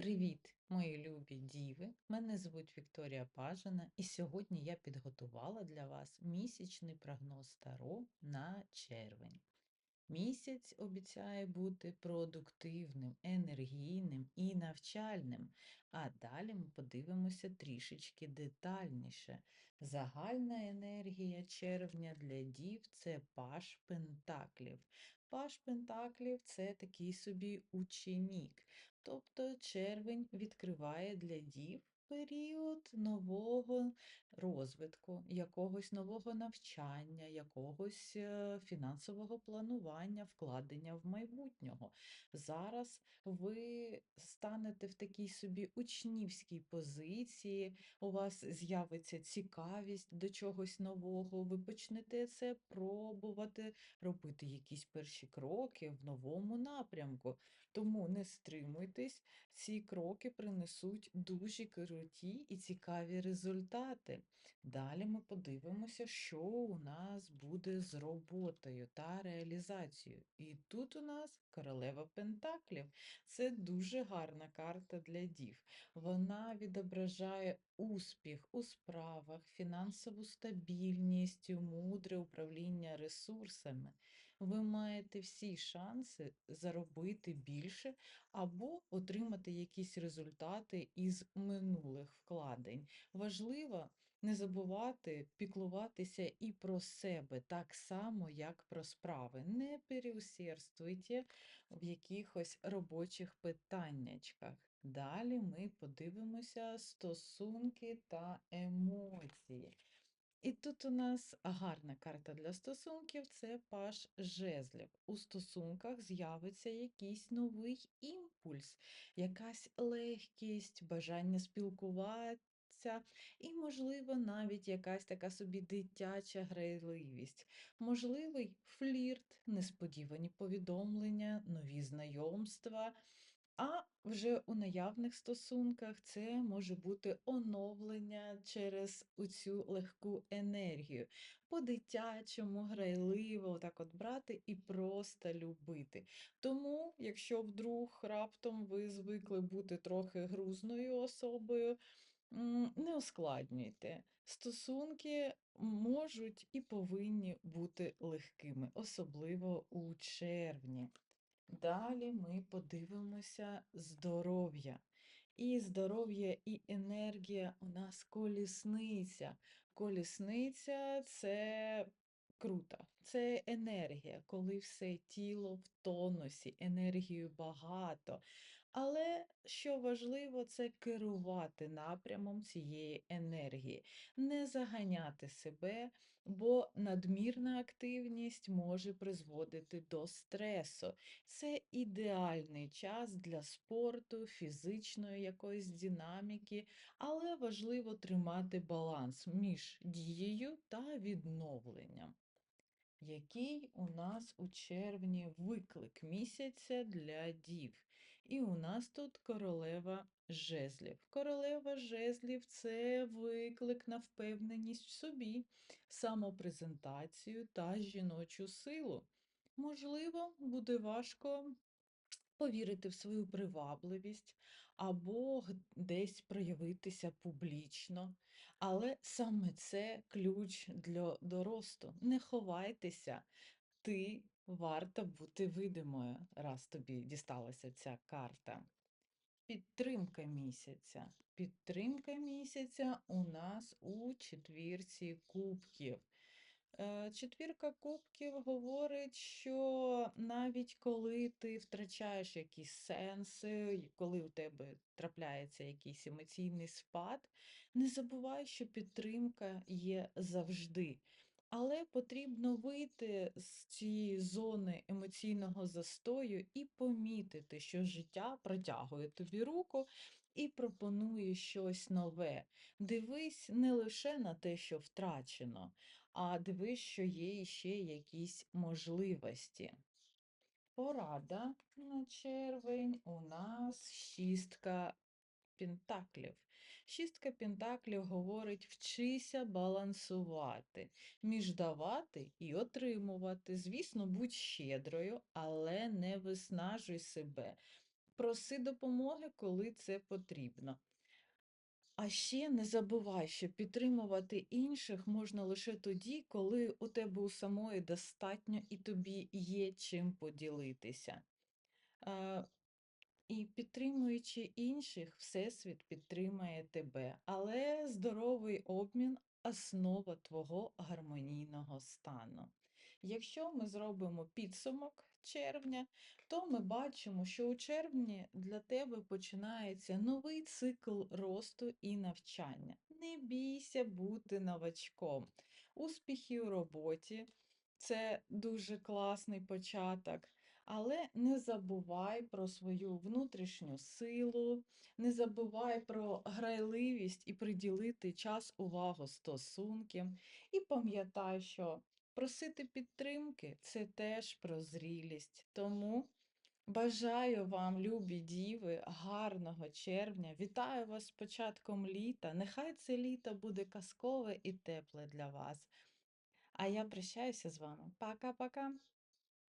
Привіт, мої любі діви! Мене звуть Вікторія Пажина, і сьогодні я підготувала для вас місячний прогноз Таро на червень. Місяць обіцяє бути продуктивним, енергійним і навчальним. А далі ми подивимося трішечки детальніше. Загальна енергія червня для дів це паш пентаклів. Паш пентаклів це такий собі ученік. Тобто червень відкриває для дів період нового розвитку, якогось нового навчання, якогось е, фінансового планування, вкладення в майбутнього. Зараз ви станете в такій собі учнівській позиції, у вас з'явиться цікавість до чогось нового, ви почнете це пробувати, робити якісь перші кроки в новому напрямку. Тому не стримуйтесь, ці кроки принесуть дуже круті і цікаві результати. Далі ми подивимося, що у нас буде з роботою та реалізацією. І тут у нас королева Пентаклів. Це дуже гарна карта для дів. Вона відображає успіх у справах, фінансову стабільність, мудре управління ресурсами. Ви маєте всі шанси заробити більше або отримати якісь результати із минулих вкладень. Важливо не забувати піклуватися і про себе так само, як про справи. Не переусердствуйте в якихось робочих питаннячках. Далі ми подивимося стосунки та емоції. І тут у нас гарна карта для стосунків це паш жезлів. У стосунках з'явиться якийсь новий імпульс, якась легкість, бажання спілкуватися, і, можливо, навіть якась така собі дитяча грайливість, можливий флірт, несподівані повідомлення, нові знайомства. А вже у наявних стосунках це може бути оновлення через оцю легку енергію. По-дитячому, грайливо, отак от брати і просто любити. Тому, якщо вдруг раптом ви звикли бути трохи грузною особою, не ускладнюйте. Стосунки можуть і повинні бути легкими, особливо у червні. Далі ми подивимося здоров'я. І здоров'я, і енергія у нас колісниця. Колісниця це круто, це енергія, коли все тіло в тонусі, енергію багато. Але що важливо, це керувати напрямом цієї енергії, не заганяти себе, бо надмірна активність може призводити до стресу. Це ідеальний час для спорту, фізичної якоїсь динаміки, але важливо тримати баланс між дією та відновленням. Який у нас у червні виклик місяця для дів? І у нас тут королева жезлів. Королева жезлів це виклик на впевненість в собі, самопрезентацію та жіночу силу. Можливо, буде важко повірити в свою привабливість або десь проявитися публічно. Але саме це ключ для доросту. Не ховайтеся, ти варта бути видимою, раз тобі дісталася ця карта. Підтримка місяця. Підтримка місяця у нас у четвірці кубків. Е, четвірка кубків говорить, що навіть коли ти втрачаєш якісь сенси, коли у тебе трапляється якийсь емоційний спад, не забувай, що підтримка є завжди. Але потрібно вийти з цієї зони емоційного застою і помітити, що життя протягує тобі руку і пропонує щось нове. Дивись не лише на те, що втрачено, а дивись, що є ще якісь можливості. Порада на червень у нас шістка пентаклів. Шістка пентаклів говорить, вчися балансувати, між давати і отримувати. Звісно, будь щедрою, але не виснажуй себе. проси допомоги, коли це потрібно. А ще не забувай, що підтримувати інших можна лише тоді, коли у тебе у самої достатньо і тобі є чим поділитися. Підтримуючи інших, Всесвіт підтримає тебе. Але здоровий обмін основа твого гармонійного стану. Якщо ми зробимо підсумок червня, то ми бачимо, що у червні для тебе починається новий цикл росту і навчання. Не бійся бути новачком. Успіхи у роботі це дуже класний початок. Але не забувай про свою внутрішню силу, не забувай про грайливість і приділити час увагу стосункам. І пам'ятай, що просити підтримки це теж про зрілість. Тому бажаю вам, любі діви, гарного червня. Вітаю вас з початком літа. Нехай це літо буде казкове і тепле для вас. А я прощаюся з вами. Пока-пока!